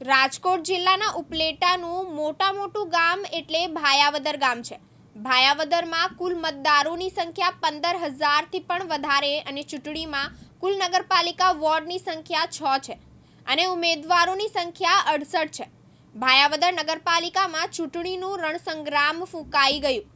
રાજકોટ જિલ્લાના ઉપલેટાનું મોટા મોટું ગામ એટલે ભાયાવદર ગામ છે. ભાયાવદરમાં કુલ મતદારોની સંખ્યા પંદર હજારથી પણ વધારે અને ચૂંટણીમાં કુલ નગરપાલિકા વોર્ડની સંખ્યા છ છે અને ઉમેદવારોની સંખ્યા અડસઠ છે. ભાયાવદર નગરપાલિકામાં ચૂંટણીનું રણસંગ્રામ ફૂંકાઈ ગયું.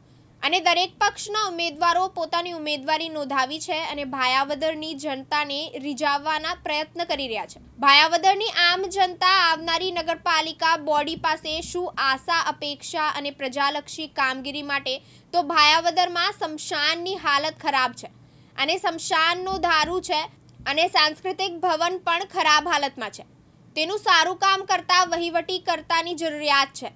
અને દરેક પક્ષના ઉમેદવારો પોતાની ઉમેદવારી નોંધાવી છે અને ભાયાવદરની જનતાને રીઝાવવાના પ્રયત્ન કરી રહ્યા છે. ભાયાવદરની આમ જનતા આવનારી નગરપાલિકા બોડી પાસે શું આશા, અપેક્ષા અને પ્રજાલક્ષી કામગીરી માટે? તો ભાયાવદરમાં શમશાનની હાલત ખરાબ છે અને શમશાનનો ધારું છે અને સાંસ્કૃતિક ભવન પણ ખરાબ હાલતમાં છે. તેનું સારું કામ કરતા વહીવટી કરતાની જરૂરિયાત છે.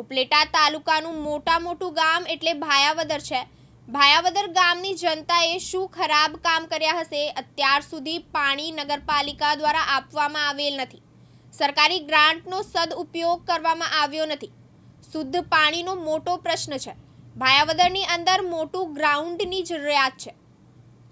ઉપલેટા તાલુકાનું મોટા મોટું ગામ એટલે ભાયાવદર છે. ભાયાવદર ગામની જનતાએ શું ખરાબ કામ કર્યા હશે, અત્યાર સુધી પાણી નગરપાલિકા દ્વારા આપવામાં આવેલ નથી. સરકારી ગ્રાન્ટનો સદઉપયોગ કરવામાં આવ્યો નથી. શુદ્ધ પાણીનો મોટો પ્રશ્ન છે. ભાયાવદરની અંદર મોટું ગ્રાઉન્ડની જરૂરિયાત છે.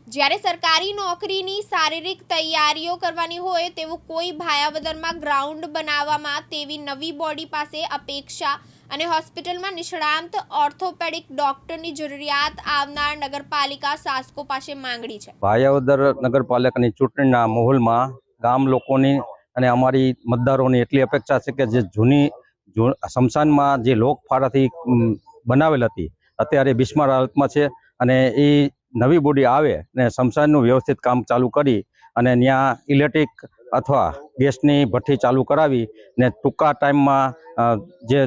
જ્યારે સરકારી નોકરીની શારીરિક તૈયારીઓ કરવાની હોય, તેવું કોઈ ભાયાવદરમાં ગ્રાઉન્ડ બનાવવામાં તેવી નવી બોડી પાસે અપેક્ષા અને હોસ્પિટલમાં નિષ્ણાંત ઓર્થોપેડિક ડોક્ટરની જરૂરિયાત આવનાર નગરપાલિકા શાસકો પાસે માંગણી છે. ભાયાવદર નગરપાલિકાની ચૂંટણીના માહોલમાં ગામ લોકોની અને અમારી મતદારોની એટલી અપેક્ષા છે કે જે જૂની શમશાનમાં જે લોક ફાળાથી બનાવેલ હતી, અત્યારે બિસ્માર હાલતમાં છે અને એ નવી બોડી આવે ને શમશાનનું વ્યવસ્થિત કામ ચાલુ કરી અને ત્યાં ઇલેક્ટ્રિક અથવા ગેસની ભઠ્ઠી ચાલુ કરાવી ને ટૂંકા ટાઈમમાં જે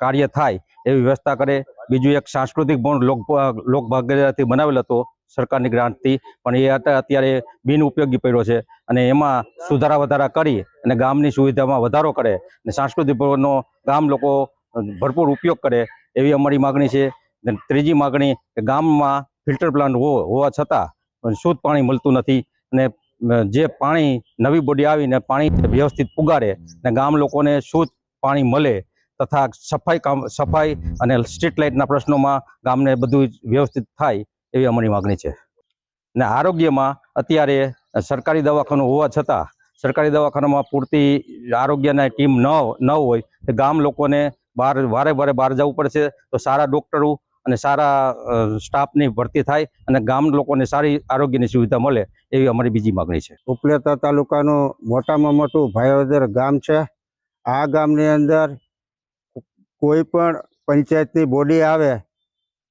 કાર્ય થાય એવી વ્યવસ્થા કરે. બીજું એક સાંસ્કૃતિક ભવન લોક, લોકભાગીદારીથી બનાવેલ હતો સરકારની ગ્રાન્ટથી, પણ એ અત્યારે બિનઉપયોગી પડ્યો છે અને એમાં સુધારા વધારા કરી અને ગામની સુવિધામાં વધારો કરે અને સાંસ્કૃતિક ભવનનો ગામ લોકો ભરપૂર ઉપયોગ કરે એવી અમારી માગણી છે. ત્રીજી માગણી કે ગામમાં ફિલ્ટર પ્લાન્ટ હોવા છતાં શુદ્ધ પાણી મળતું નથી અને જે પાણી નવી બોડી આવીને પાણી વ્યવસ્થિત પુગાડે ને ગામ લોકોને શુદ્ધ પાણી મળે તથા સફાઈ કામ, સફાઈ અને સ્ટ્રીટ લાઇટના પ્રશ્નોમાં ગામને બધું વ્યવસ્થિત થાય એવી અમારી માગણી છે. ને આરોગ્યમાં અત્યારે સરકારી દવાખાનું હોવા છતાં, સરકારી દવાખાનામાં પૂરતી આરોગ્યના ટીમ ન ન હોય ગામ લોકોને બહાર વારે વારે બહાર જવું પડશે તો સારા ડૉક્ટરો અને સારા સ્ટાફની ભરતી થાય અને ગામ લોકોને સારી આરોગ્યની સુવિધા મળે એવી અમારી બીજી માગણી છે. ઉપલેટા તાલુકાનું મોટામાં મોટું ભાયોદર ગામ છે. આ ગામની અંદર કોઈ પણ પંચાયતની બોડી આવે,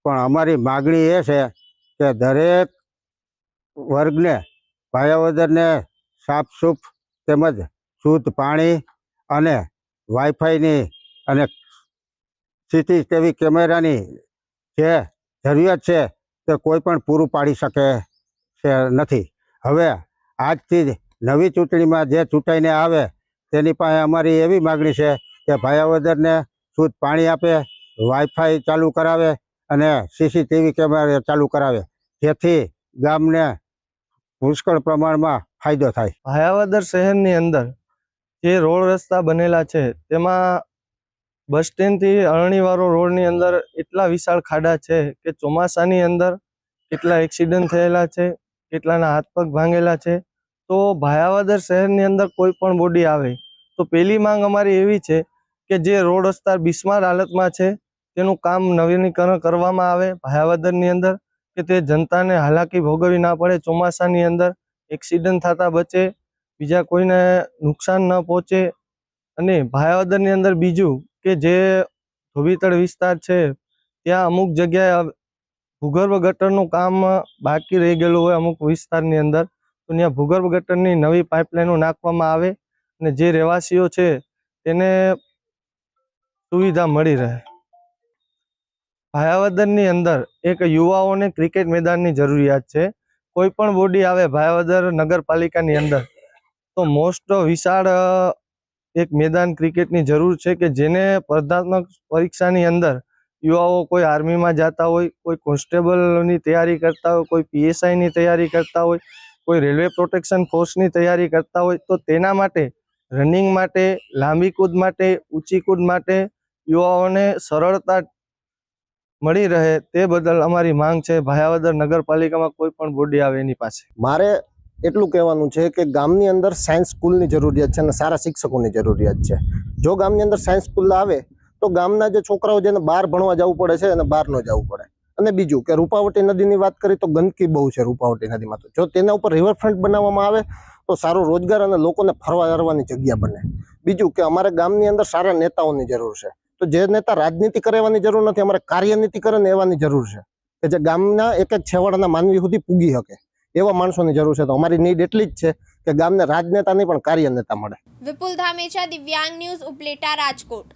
પણ અમારી માગણી એ છે કે દરેક વર્ગને ભાયાવદરને સાફસૂફ તેમજ શુદ્ધ પાણી અને વાઈફાઈની અને સીસીટીવી કેમેરાની જે જરૂરિયાત છે તે કોઈ પણ પૂરું પાડી શકે છે નથી. હવે આજથી જ નવી ચૂંટણીમાં જે ચૂંટાઈને આવે તેની પાસે અમારી એવી માગણી છે કે ભાયાવદરને શુદ્ધ પાણી આપે વાઈફાઈ ચાલુ કરાવે અને સીસીટીવી કેમેરા ચાલુ કરાવે. જેથી ગામને પુષ્કળ પ્રમાણમાં ફાયદો થાય. ભાયાવદર શહેરની અંદર જે રોડ રસ્તા બનેલા છે, તેમાં બસ સ્ટેન્ડથી અરણીવાળો રોડની અંદર એટલા વિશાળ ખાડા છે કે ચોમાસાની અંદર કેટલા એક્સિડન્ટ થયેલા છે, કેટલાના હાથ પગ ભાંગેલા છે, તો ભાયાવદર શહેરની અંદર કોઈ પણ બોડી આવે. તો પહેલી માંગ અમારી એવી છે કે જે રોડ રસ્તા બિસ્માર હાલતમાં છે, તેનું કામ નવીનીકરણ કરવામાં આવે ભાયાવદરની અંદર, કે તે જનતાને હાલાકી ભોગવવી ના પડે, ચોમાસાની અંદર એક્સિડન્ટ થતા બચે, બીજા કોઈને નુકસાન ન પહોંચે. અને ભાયાવદરની અંદર બીજું કે જે ધોબીતળ વિસ્તાર છે, ત્યાં અમુક જગ્યાએ ભૂગર્ભ ગટરનું કામ બાકી રહી ગયેલું હોય અમુક વિસ્તારની અંદર. તો ત્યાં ભૂગર્ભ ગટરની નવી પાઇપલાઇનો નાખવામાં આવે અને જે રહેવાસીઓ છે, તેને સુવિધા મળી રહે. ભાયાવદરની અંદર એક યુવાઓને ક્રિકેટ મેદાનની જરૂરિયાત છે. કોઈ પણ બોડી આવે ભાયાવદર નગરપાલિકાની અંદર. તો મોસ્ટ વિશાળ એક મેદાન ક્રિકેટની જરૂર છે કે જેને સ્પર્ધાત્મક પરીક્ષાની અંદર યુવાઓ કોઈ આર્મીમાં જતા હોય, કોઈ કોન્સ્ટેબલની તૈયારી કરતા હોય, કોઈ પીએસઆઈની તૈયારી કરતા હોય, કોઈ રેલવે પ્રોટેક્શન ફોર્સની તૈયારી કરતા હોય, તો તેના માટે, રનિંગ માટે, લાંબી કૂદ માટે, ઊંચી કૂદ માટે યુવાઓને સરળતા મળી રહે તે બદલ અમારી માંગ છે. ભાયાવદર નગરપાલિકામાં કોઈ પણ બોડી આવે એની પાસે. મારે એટલું કહેવાનું છે કે ગામની અંદર સાયન્સ સ્કૂલની જરૂરિયાત છે અને સારા શિક્ષકોની જરૂરિયાત છે. જો ગામની અંદર સાયન્સ સ્કૂલ આવે, તો ગામના જે છોકરાઓ જેને બહાર ભણવા જવું પડે છે એને બહાર ન જવું પડે. અને બીજું કે રૂપાવટી નદીની વાત કરીએ તો ગંદકી બહુ છે રૂપાવટી નદીમાં તો. જો તેના ઉપર રિવરફ્રન્ટ બનાવવામાં આવે, તો સારો રોજગાર અને લોકોને ફરવા ફરવાની જગ્યા બને. બીજું કે અમારે ગામની અંદર સારા નેતાઓની જરૂર છે. તો જે નેતા રાજનીતિ કરવાની જરૂર નથી, અમારે કાર્યનીતિ કરે ને એવાની જરૂર છે. કે જે ગામના એક એક છેવાડાના માનવી સુધી પૂગી શકે. એવા માણસોની જરૂર છે તો અમારી નીડ એટલી જ છે કે ગામને રાજનેતા નહીં પણ કાર્યનેતા મળે. વિપુલ ધામેચા, દિવ્યાંગ ન્યૂઝ, ઉપલેટા, રાજકોટ.